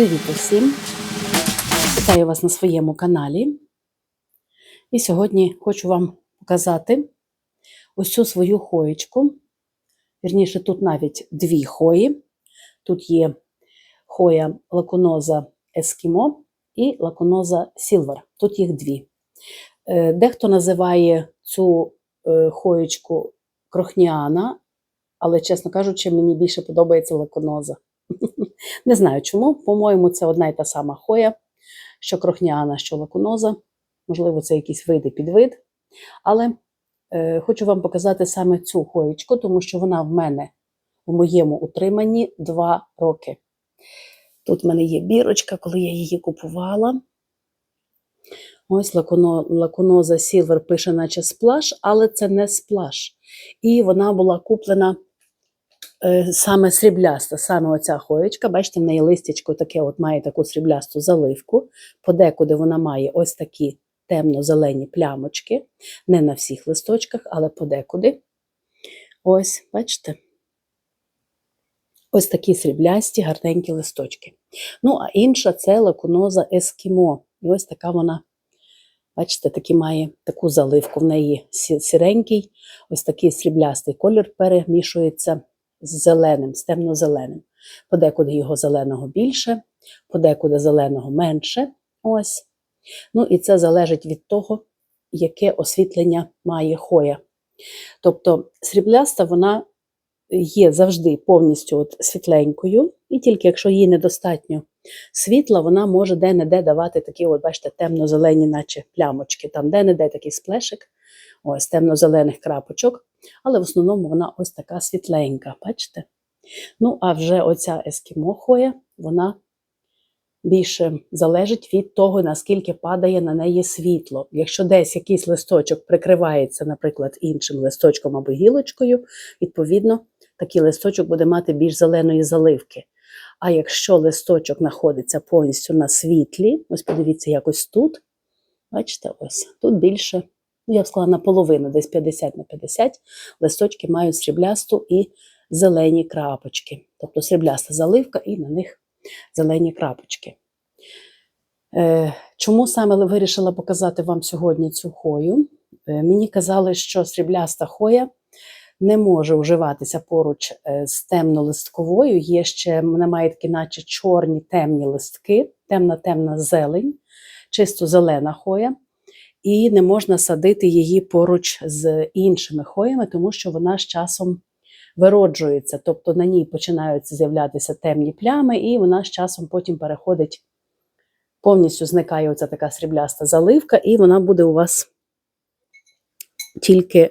Привіт усім! Вітаю вас на своєму каналі. І сьогодні хочу вам показати ось цю свою хоєчку. Вірніше, тут навіть дві хої. Тут є хоя лакуноза Ескімо і лакуноза Сілвер. Тут їх дві. Е, Дехто називає цю е, хоєчку крохніана, але, чесно кажучи, мені більше подобається лаконоза. Не знаю чому. По-моєму, це одна й та сама хоя, що крохняна, що лакуноза. Можливо, це якийсь вид і підвид. Але е, хочу вам показати саме цю хоєчку, тому що вона в мене в моєму утриманні 2 роки. Тут в мене є бірочка, коли я її купувала. Ось лакуно, лакуноза Silver пише, наче сплаш, але це не сплаш. І вона була куплена саме срібляста, саме оця хоєчка. Бачите, в неї листячко таке от має таку сріблясту заливку. Подекуди вона має ось такі темно-зелені плямочки. Не на всіх листочках, але подекуди. Ось, бачите? Ось такі сріблясті, гарненькі листочки. Ну, а інша це лакуноза Ескімо. І ось така вона, бачите, такі має таку заливку. В неї сіренький, ось такий сріблястий колір перемішується з зеленим, з темно-зеленим. Подекуди його зеленого більше, подекуди зеленого менше. Ось. Ну і це залежить від того, яке освітлення має хоя. Тобто срібляста вона є завжди повністю от світленькою, і тільки якщо їй недостатньо світла, вона може де-не-де давати такі, от, бачите, темно-зелені, наче плямочки, там де-не-де такий сплешик, ось темно-зелених крапочок, але в основному вона ось така світленька, бачите? Ну, а вже оця ескімохоя, вона більше залежить від того, наскільки падає на неї світло. Якщо десь якийсь листочок прикривається, наприклад, іншим листочком або гілочкою, відповідно, такий листочок буде мати більш зеленої заливки. А якщо листочок знаходиться повністю на світлі, ось подивіться, якось тут, бачите, ось тут більше, ну, я б сказала, наполовину, десь 50 на 50, листочки мають сріблясту і зелені крапочки. Тобто срібляста заливка і на них зелені крапочки. Е, Чому саме вирішила показати вам сьогодні цю хою? Е, Мені казали, що срібляста хоя не може вживатися поруч е, з темнолистковою. Є ще, вона має такі, наче чорні темні листки, темна-темна зелень, чисто зелена хоя. І не можна садити її поруч з іншими хоями, тому що вона з часом вироджується, тобто на ній починають з'являтися темні плями, і вона з часом потім переходить, повністю зникає оця така срібляста заливка, і вона буде у вас тільки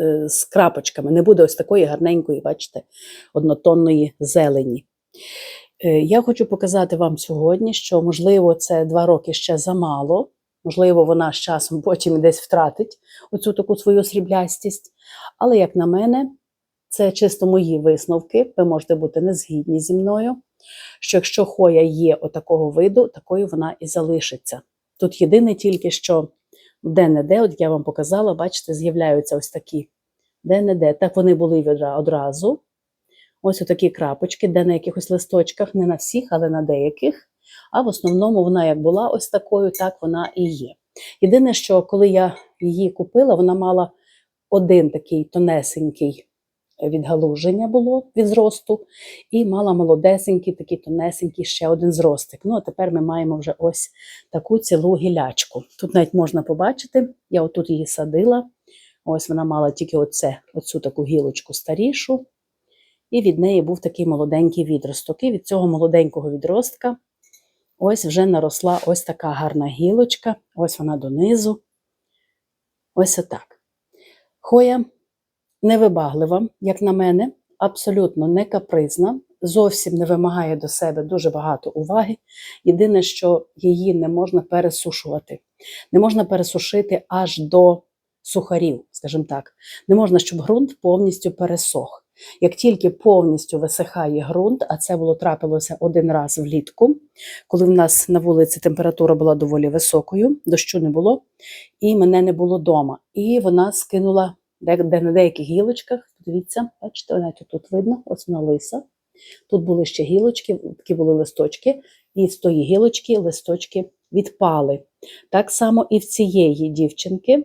е, з крапочками. Не буде ось такої гарненької, бачите, однотонної зелені. Е, Я хочу показати вам сьогодні, що, можливо, це два роки ще замало. Можливо, вона з часом потім десь втратить оцю таку свою сріблястість. Але, як на мене, це чисто мої висновки. Ви можете бути не згідні зі мною. Що якщо хоя є отакого виду, такою вона і залишиться. Тут єдине тільки, що де-не-де, от я вам показала, бачите, з'являються ось такі де-не-де. Так вони були одразу. Ось отакі крапочки, де на якихось листочках, не на всіх, але на деяких. А в основному вона як була ось такою, так вона і є. Єдине, що коли я її купила, вона мала один такий тонесенький відгалуження було від зросту, і мала молодесенький, такий тонесенький ще один зростик. Ну, а тепер ми маємо вже ось таку цілу гілячку. Тут навіть можна побачити, я отут її садила. Ось вона мала тільки оце, оцю таку гілочку старішу, і від неї був такий молоденький відросток. І від цього молоденького відростка ось вже наросла ось така гарна гілочка, ось вона донизу. Ось отак. Хоя невибаглива, як на мене, абсолютно не капризна, зовсім не вимагає до себе дуже багато уваги. Єдине, що її не можна пересушувати. Не можна пересушити аж до сухарів, скажімо так. Не можна, щоб ґрунт повністю пересох. Як тільки повністю висихає ґрунт, а це було трапилося один раз влітку, коли в нас на вулиці температура була доволі високою, дощу не було, і мене не було вдома. І вона скинула на деяких гілочках, дивіться, бачите, навіть тут видно, ось вона лиса. Тут були ще гілочки, такі були листочки. і з тої гілочки листочки відпали. Так само і в цієї дівчинки,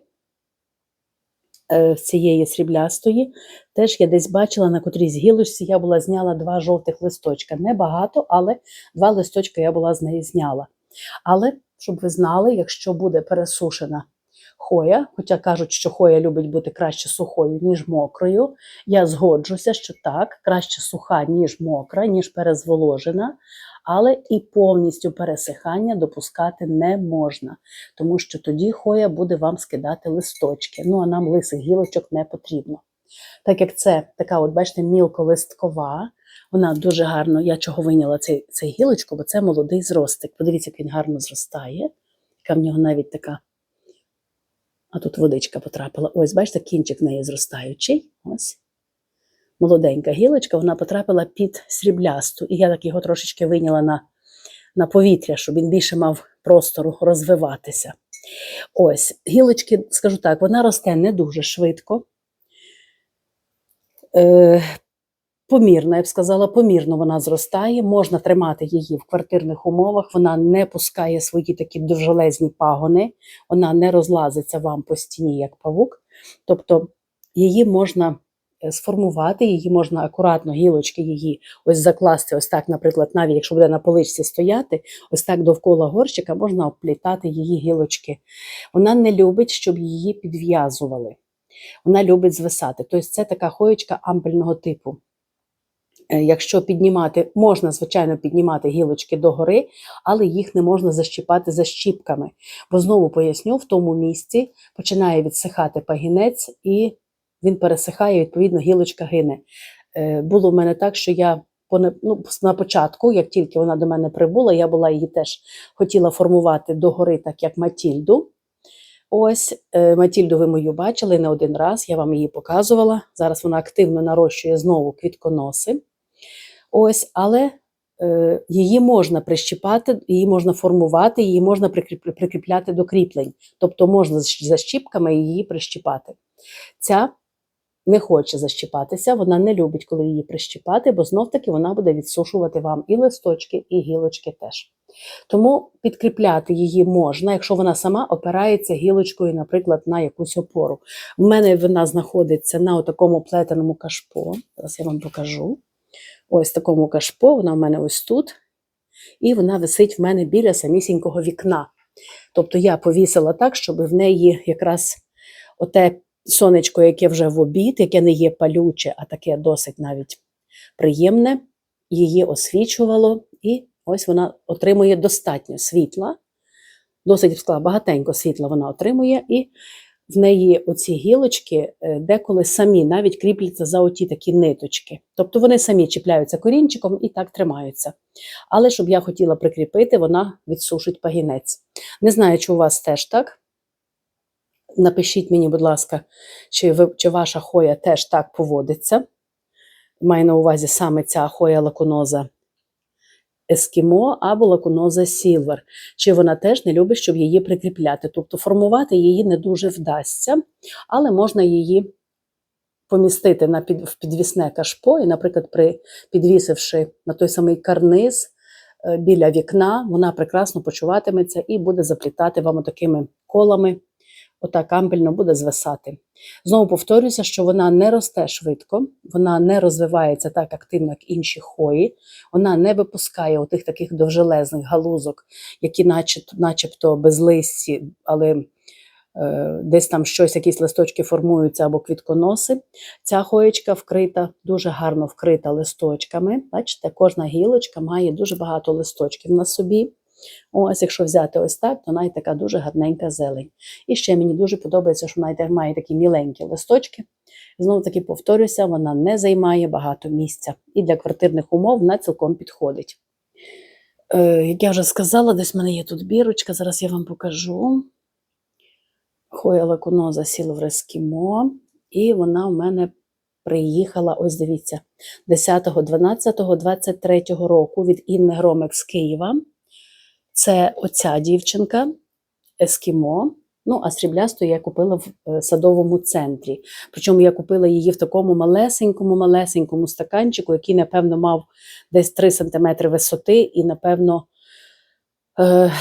цієї сріблястої, теж я десь бачила на котрійсь гілочці, я була зняла два жовтих листочка. Небагато, але два листочка я була з неї зняла. Але, щоб ви знали, якщо буде пересушена хоя, хоча кажуть, що хоя любить бути краще сухою, ніж мокрою, я згоджуся, що так, краще суха, ніж мокра, ніж перезволожена, але і повністю пересихання допускати не можна, тому що тоді хоя буде вам скидати листочки. Ну а нам лисих гілочок не потрібно. Так як це така, от бачите, мілколисткова, вона дуже гарно, я чого виняла цей, цей гілочку, бо це молодий зростик. Подивіться, як він гарно зростає, яка в нього навіть така. А тут водичка потрапила. Ось, бачите, кінчик в неї зростаючий. Ось. Молоденька гілочка, вона потрапила під сріблясту. І я так його трошечки виняла на, на повітря, щоб він більше мав простору розвиватися. Ось, гілочки, скажу так, вона росте не дуже швидко. Е, помірно, я б сказала, помірно вона зростає. Можна тримати її в квартирних умовах. Вона не пускає свої такі довжелезні пагони, вона не розлазиться вам по стіні, як павук. Тобто її можна сформувати, її можна акуратно, гілочки її ось закласти, ось так, наприклад, навіть якщо буде на поличці стояти, ось так довкола горщика можна оплітати її гілочки. Вона не любить, щоб її підв'язували. Вона любить звисати. Тобто це така хоєчка ампельного типу. Е, Якщо піднімати, можна, звичайно, піднімати гілочки догори, але їх не можна защіпати защіпками. Бо знову поясню, в тому місці починає відсихати пагінець, і він пересихає, відповідно, гілочка гине. Е, Було в мене так, що я ну, на початку, як тільки вона до мене прибула, я була її теж хотіла формувати догори, так як Матільду. Ось е, Матільду ви мою бачили не один раз, я вам її показувала. Зараз вона активно нарощує знову квітконоси. Ось, але е, її можна прищіпати, її можна формувати, її можна прикріпляти до кріплень. Тобто можна з защіпками її прищіпати. Ця не хоче защіпатися, вона не любить, коли її прищіпати, бо знов-таки вона буде відсушувати вам і листочки, і гілочки теж. Тому підкріпляти її можна, якщо вона сама опирається гілочкою, наприклад, на якусь опору. У мене вона знаходиться на такому плетеному кашпо. Зараз я вам покажу. Ось такому кашпо, вона в мене ось тут. І вона висить в мене біля самісінького вікна. Тобто я повісила так, щоб в неї якраз оте сонечко, яке вже в обід, яке не є палюче, а таке досить навіть приємне, її освічувало, і ось вона отримує достатньо світла. Досить сказала, багатенько світла вона отримує, і в неї оці гілочки е, деколи самі навіть кріпляться за оті такі ниточки. Тобто вони самі чіпляються корінчиком і так тримаються. Але щоб я хотіла прикріпити, вона відсушить пагінець. Не знаю, чи у вас теж так. Напишіть мені, будь ласка, чи, ви, чи ваша хоя теж так поводиться. Маю на увазі саме ця хоя лакуноза ескімо або лакуноза сілвер. Чи вона теж не любить, щоб її прикріпляти. Тобто формувати її не дуже вдасться, але можна її помістити на під, в підвісне кашпо, і, наприклад, при, підвісивши на той самий карниз е, біля вікна, вона прекрасно почуватиметься і буде заплітати вам такими колами. Отак ампельно буде звисати. Знову повторюся, що вона не росте швидко, вона не розвивається так активно, як інші хої, вона не випускає отих таких довжелезних галузок, які начебто, безлисті, але е, десь там щось, якісь листочки формуються або квітконоси. Ця хоєчка вкрита, дуже гарно вкрита листочками. Бачите, кожна гілочка має дуже багато листочків на собі. Ось, якщо взяти ось так, то вона і така дуже гарненька зелень. І ще мені дуже подобається, що вона має такі міленькі листочки. Знову таки повторюся, вона не займає багато місця. І для квартирних умов вона цілком підходить. Е, як я вже сказала, десь в мене є тут бірочка, зараз я вам покажу. Хоя лакуноза сіл в Рескімо, і вона в мене приїхала, ось дивіться, 10, 12, 23 року від Інни Громик з Києва. Це оця дівчинка Ескімо. Ну, а сріблясту я купила в е, садовому центрі. Причому я купила її в такому малесенькому, малесенькому стаканчику, який, напевно, мав десь 3 см висоти, і, напевно, е,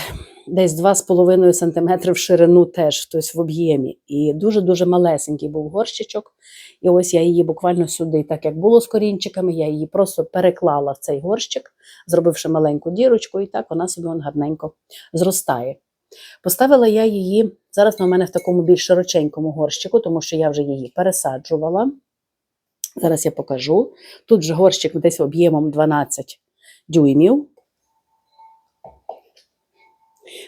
десь 2,5 см в ширину теж тобто в об'ємі. І дуже-дуже малесенький був горщичок. І ось я її буквально сюди, так як було з корінчиками, я її просто переклала в цей горщик, зробивши маленьку дірочку, і так вона собі вон гарненько зростає. Поставила я її зараз вона у мене в такому більш широченькому горщику, тому що я вже її пересаджувала. Зараз я покажу. Тут вже горщик десь об'ємом 12 дюймів.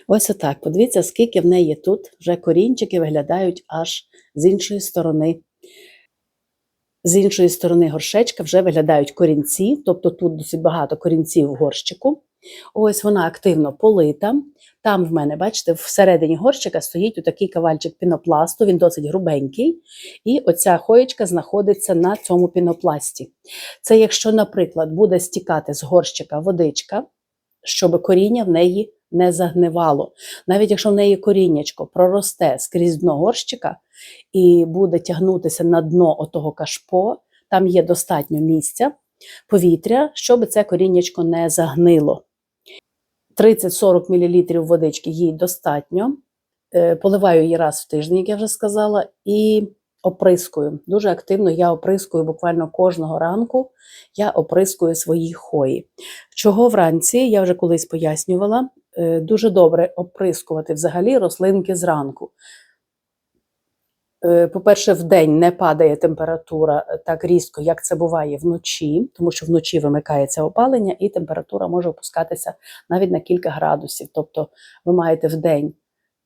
Ось отак. Подивіться, скільки в неї тут вже корінчики виглядають аж з іншої сторони. З іншої сторони горшечка вже виглядають корінці, тобто тут досить багато корінців в горщику. Ось вона активно полита. Там в мене, бачите, всередині горщика стоїть такий кавальчик пінопласту, він досить грубенький. І оця хоєчка знаходиться на цьому пінопласті. Це якщо, наприклад, буде стікати з горщика водичка, щоб коріння в неї не загнивало. Навіть якщо в неї коріннячко проросте скрізь дно горщика і буде тягнутися на дно отого кашпо, там є достатньо місця, повітря, щоб це коріннячко не загнило. 30-40 мл водички їй достатньо. Е, Поливаю її раз в тиждень, як я вже сказала, і оприскую. Дуже активно я оприскую буквально кожного ранку. Я оприскую свої хої. Чого вранці, я вже колись пояснювала, дуже добре оприскувати взагалі рослинки зранку. Е, По-перше, в день не падає температура е, так різко, як це буває вночі, тому що вночі вимикається опалення, і температура може опускатися навіть на кілька градусів. Тобто ви маєте в день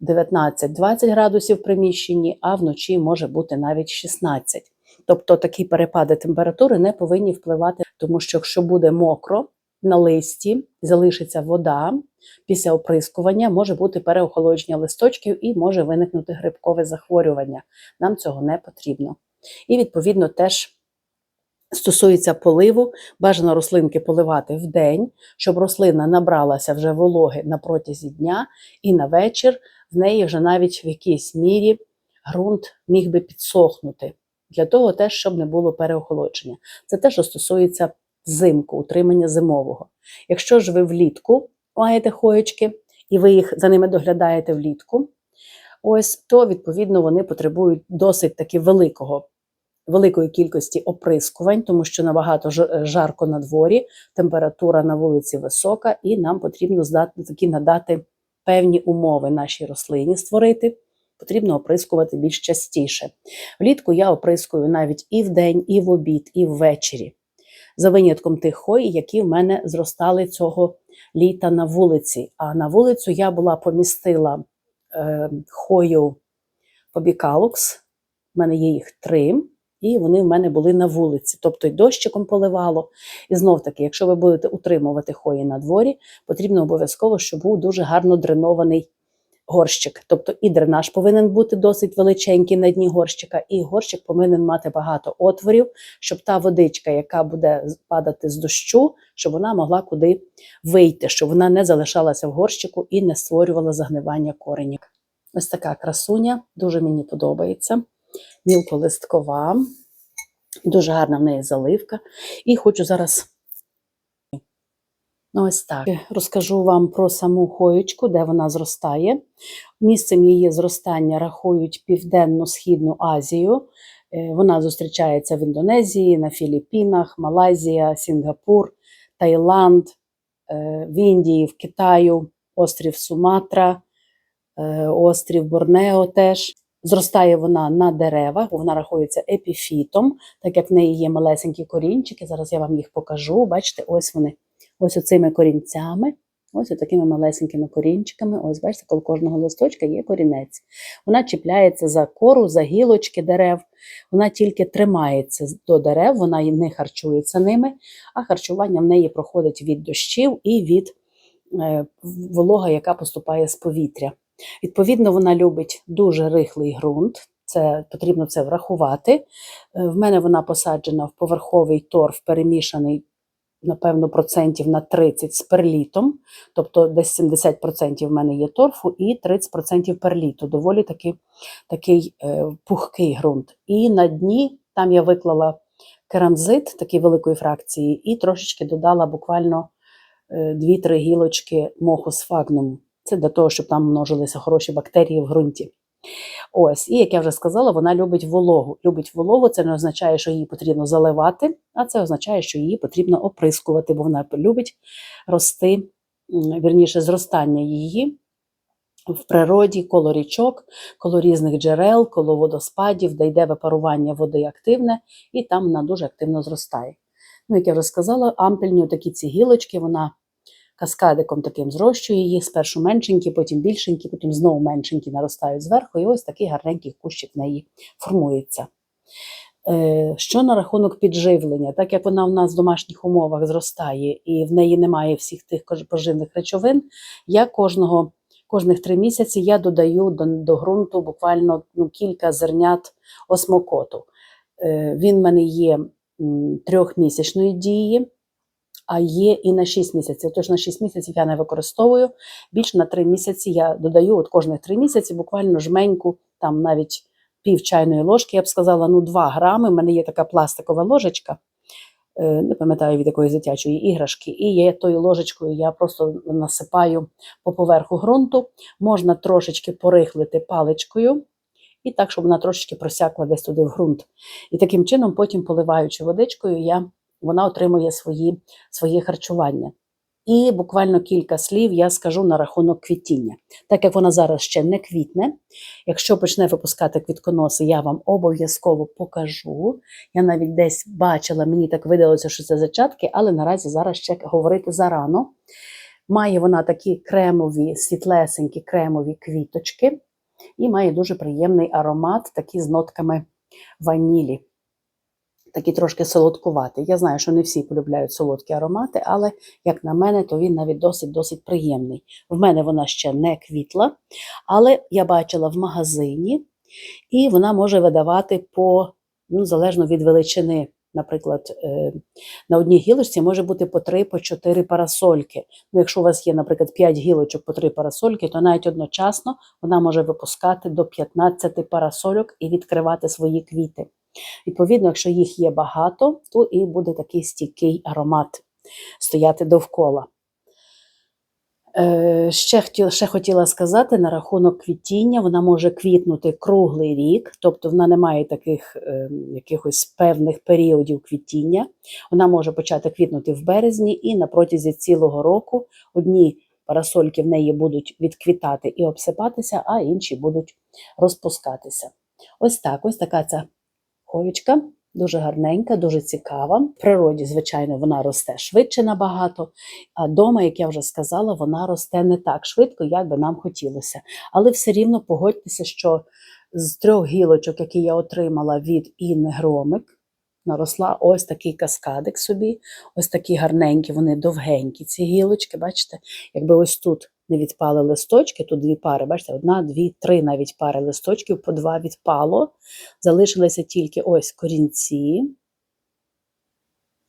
19-20 градусів в приміщенні, а вночі може бути навіть 16. Тобто такі перепади температури не повинні впливати, тому що якщо буде мокро на листі, залишиться вода. Після оприскування може бути переохолодження листочків і може виникнути грибкове захворювання. Нам цього не потрібно. І, відповідно, теж стосується поливу, бажано рослинки поливати в день, щоб рослина набралася вже вологи на протязі дня, і на вечір в неї вже навіть в якійсь мірі ґрунт міг би підсохнути. Для того теж, щоб не було переохолодження. Це те, що стосується зимку, утримання зимового. Якщо ж ви влітку маєте хоєчки, і ви їх за ними доглядаєте влітку, ось то, відповідно, вони потребують досить таки великого, великої кількості оприскувань, тому що набагато ж- жарко на дворі, температура на вулиці висока, і нам потрібно здати, таки надати певні умови нашій рослині створити. Потрібно оприскувати більш частіше. Влітку я оприскую навіть і вдень, і в обід, і ввечері. За винятком тих хой, які в мене зростали цього літа на вулиці. А на вулицю я була помістила е, хою побікалукс, в мене є їх три, і вони в мене були на вулиці. Тобто й дощиком поливало. І знов таки, якщо ви будете утримувати хої на дворі, потрібно обов'язково, щоб був дуже гарно дренований горщик. Тобто і дренаж повинен бути досить величенький на дні горщика, і горщик повинен мати багато отворів, щоб та водичка, яка буде падати з дощу, щоб вона могла куди вийти, щоб вона не залишалася в горщику і не створювала загнивання коренів. Ось така красуня, дуже мені подобається. Мілколисткова, дуже гарна в неї заливка. І хочу зараз Ну, ось так. Розкажу вам про саму хоєчку, де вона зростає. Місцем її зростання рахують Південно-Східну Азію. Е, Вона зустрічається в Індонезії, на Філіппінах, Малайзія, Сінгапур, Таїланд, е, в Індії, в Китаю, острів Суматра, е, острів Борнео теж. Зростає вона на деревах, вона рахується епіфітом, так як в неї є малесенькі корінчики. Зараз я вам їх покажу. Бачите, ось вони ось оцими корінцями, ось такими малесенькими корінчиками. Ось, бачите, коло кожного листочка є корінець. Вона чіпляється за кору, за гілочки дерев. Вона тільки тримається до дерев, вона не харчується ними, а харчування в неї проходить від дощів і від е, волога, яка поступає з повітря. Відповідно, вона любить дуже рихлий ґрунт. Це потрібно це врахувати. Е, В мене вона посаджена в поверховий торф, перемішаний напевно, процентів на 30 з перлітом, тобто десь 70% в мене є торфу і 30% перліту. Доволі таки, такий е, пухкий ґрунт. І на дні там я виклала керамзит такої великої фракції, і трошечки додала буквально е, дві-три гілочки моху сфагнуму. Це для того, щоб там множилися хороші бактерії в ґрунті. Ось, і як я вже сказала, вона любить вологу. Любить вологу, це не означає, що її потрібно заливати, а це означає, що її потрібно оприскувати, бо вона любить рости, вірніше, зростання її в природі, коло річок, коло різних джерел, коло водоспадів, де йде випарування води активне, і там вона дуже активно зростає. Ну, як я вже сказала, ампельні такі ці гілочки, вона каскадиком таким зрощує їх, спершу меншенькі, потім більшенькі, потім знову меншенькі наростають зверху, і ось такий гарненький кущик в неї формується. Е, Що на рахунок підживлення, так як вона в нас в домашніх умовах зростає і в неї немає всіх тих поживних речовин, я кожного, кожних три місяці я додаю до, до ґрунту буквально ну, кілька зернят осмокоту. Е, Він в мене є трьохмісячної дії, а є і на 6 місяців. Тож на 6 місяців я не використовую. Більше на 3 місяці я додаю от кожних 3 місяці буквально жменьку, там навіть пів чайної ложки, я б сказала, ну 2 грами. У мене є така пластикова ложечка, е, не пам'ятаю від якоїсь дитячої іграшки, і є тою ложечкою я просто насипаю по поверху ґрунту. Можна трошечки порихлити паличкою. І так, щоб вона трошечки просякла десь туди в ґрунт. І таким чином, потім поливаючи водичкою, я, вона отримує свої, своє харчування. І буквально кілька слів я скажу на рахунок квітіння. Так як вона зараз ще не квітне, якщо почне випускати квітконоси, я вам обов'язково покажу. Я навіть десь бачила, мені так видалося, що це зачатки, але наразі зараз ще говорити зарано. Має вона такі кремові, світлесенькі кремові квіточки, і має дуже приємний аромат, такий з нотками ванілі. Такий трошки солодкуватий. Я знаю, що не всі полюбляють солодкі аромати, але, як на мене, то він навіть досить-досить приємний. В мене вона ще не квітла, але я бачила в магазині, і вона може видавати по, ну, залежно від величини. Наприклад, е, на одній гілочці може бути по 3 по 4 парасольки. Ну, якщо у вас є, наприклад, 5 гілочок по 3 парасольки, то навіть одночасно вона може випускати до 15 парасольок і відкривати свої квіти. Відповідно, якщо їх є багато, то і буде такий стійкий аромат стояти довкола. Е, ще, хотіла, ще хотіла сказати на рахунок квітіння, вона може квітнути круглий рік, тобто вона не має таких е, якихось певних періодів квітіння. Вона може почати квітнути в березні і на протязі цілого року одні парасольки в неї будуть відквітати і обсипатися, а інші будуть розпускатися. Ось так, ось така ця ховічка. Дуже гарненька, дуже цікава. В природі, звичайно, вона росте швидше набагато. А вдома, як я вже сказала, вона росте не так швидко, як би нам хотілося. Але все рівно погодьтеся, що з трьох гілочок, які я отримала від Інни Громик, наросла ось такий каскадик собі, ось такі гарненькі, вони довгенькі, ці гілочки, бачите, якби ось тут не відпали листочки, тут дві пари, бачите, одна, дві, три навіть пари листочків, по два відпало. Залишилися тільки ось корінці.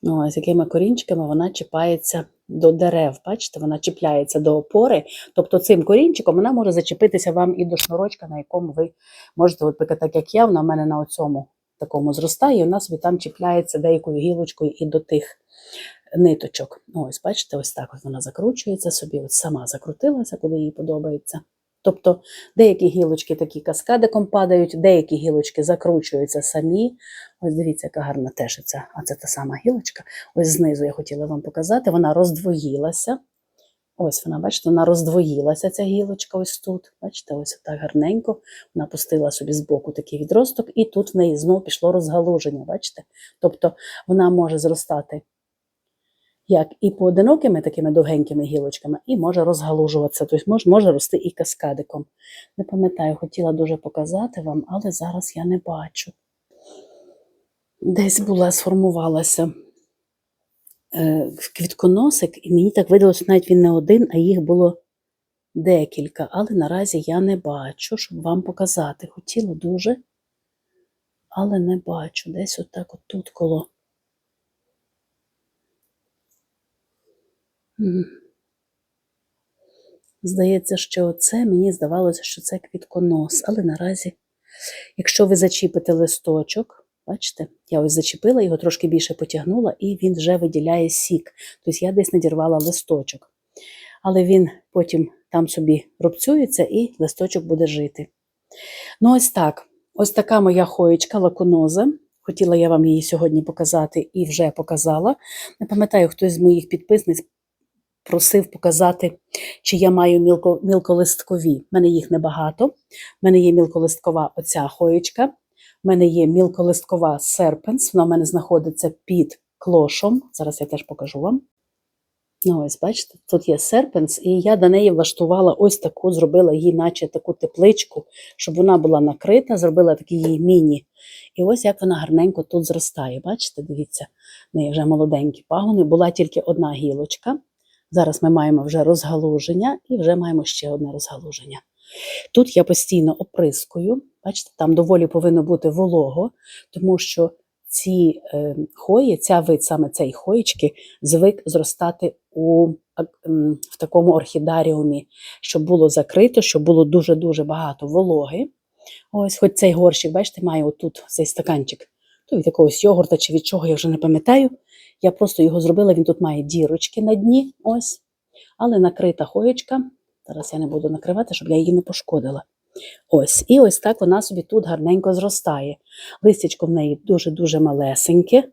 Ну, Ось якими корінчиками вона чіпається до дерев. Бачите, вона чіпляється до опори. Тобто цим корінчиком вона може зачепитися вам і до шнурочка, на якому ви можете, от, так як я, вона в мене на оцьому такому зростає, і вона собі там чіпляється деякою гілочкою і до тих ниточок. Ось, бачите, ось так ось вона закручується собі, от сама закрутилася, куди їй подобається. Тобто деякі гілочки такі каскадиком падають, деякі гілочки закручуються самі. Ось дивіться, яка гарна теж ця, а це та сама гілочка. Ось знизу я хотіла вам показати, вона роздвоїлася. Ось вона, бачите, вона роздвоїлася, ця гілочка ось тут. Бачите, ось так гарненько. Вона пустила собі з боку такий відросток, і тут в неї знову пішло розгалуження. Бачите? Тобто вона може зростати як і поодинокими такими довгенькими гілочками, і може розгалужуватися, тобто може, може рости і каскадиком. Не пам'ятаю, хотіла дуже показати вам, але зараз я не бачу. Десь була, сформувалася е, квітконосик, і мені так видалося, що навіть він не один, а їх було декілька. Але наразі я не бачу, щоб вам показати. Хотіла дуже, але не бачу. Десь отак от тут коло. Здається, що це мені здавалося, що це квітконос, але наразі, якщо ви зачіпите листочок, Бачите, я ось зачепила його, трошки більше потягнула, і він вже виділяє сік. Тобто я десь надірвала листочок. Але він потім там собі рубцюється і листочок буде жити. Ну, ось так. Ось така моя хоєчка лакуноза. Хотіла я вам її сьогодні показати і вже показала. Не пам'ятаю, хтось з моїх підписниць просив показати, чи я маю мілко, мілколисткові. У мене їх небагато. У мене є мілколисткова оця хоєчка. У мене є мілколисткова серпенс, вона в мене знаходиться під клошом. Зараз я теж покажу вам. Ну, ось, бачите, тут є серпенс, і я до неї влаштувала ось таку, зробила їй, наче таку тепличку, щоб вона була накрита, зробила такі її міні. І ось як вона гарненько тут зростає. Бачите, дивіться, в неї вже молоденькі пагони, була тільки одна гілочка. Зараз ми маємо вже розгалуження і вже маємо ще одне розгалуження. Тут я постійно оприскую, бачите, там доволі повинно бути волого, тому що ці е, хої, ця вид, саме цей хоєчки, звик зростати у, в такому орхідаріумі, щоб було закрито, щоб було дуже-дуже багато вологи. Ось, хоч цей горщик, бачите, має отут цей стаканчик. То від якогось йогурта чи від чого, я вже не пам'ятаю. Я просто його зробила, він тут має дірочки на дні, ось. Але накрита хоєчка. Зараз я не буду накривати, щоб я її не пошкодила. Ось, і ось так вона собі тут гарненько зростає. Листячко в неї дуже-дуже малесеньке.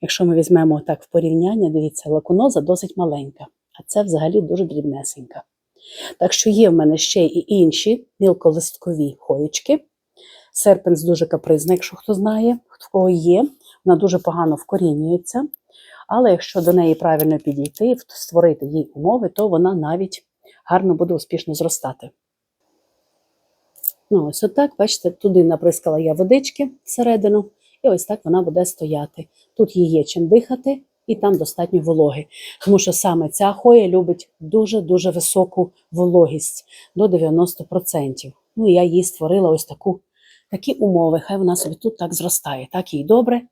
Якщо ми візьмемо так в порівняння, дивіться, лакуноза досить маленька, а це взагалі дуже дрібнесенька. Так що є в мене ще і інші мілколисткові хоєчки. Серпенс дуже капризна, якщо хто знає, в кого є, вона дуже погано вкорінюється. Але якщо до неї правильно підійти, створити їй умови, то вона навіть гарно буде успішно зростати. Ну, ось отак, бачите, туди наприскала я водички всередину, і ось так вона буде стояти. Тут їй є чим дихати, і там достатньо вологи. Тому що саме ця хоя любить дуже-дуже високу вологість до 90%. Ну я їй створила ось таку, такі умови. Хай вона собі тут так зростає. Так їй добре.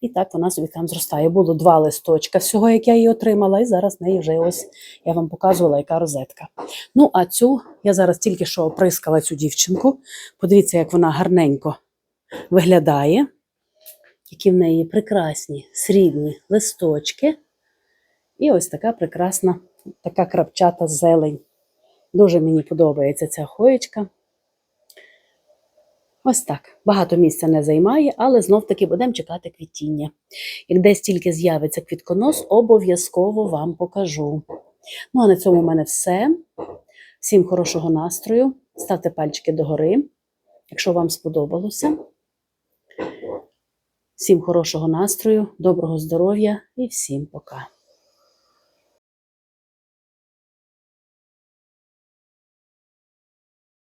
І так вона собі там зростає. Було два листочка всього, як я її отримала, і зараз в неї вже ось я вам показувала, яка розетка. Ну, а цю я зараз тільки що оприскала цю дівчинку. Подивіться, як вона гарненько виглядає. Які в неї прекрасні срібні листочки. І ось така прекрасна, така крапчата зелень. Дуже мені подобається ця хоєчка. Ось так. Багато місця не займає, але знов-таки будемо чекати квітіння. Як десь тільки з'явиться квітконос, обов'язково вам покажу. Ну, а на цьому в мене все. Всім хорошого настрою. Ставте пальчики догори, якщо вам сподобалося. Всім хорошого настрою, доброго здоров'я і всім пока.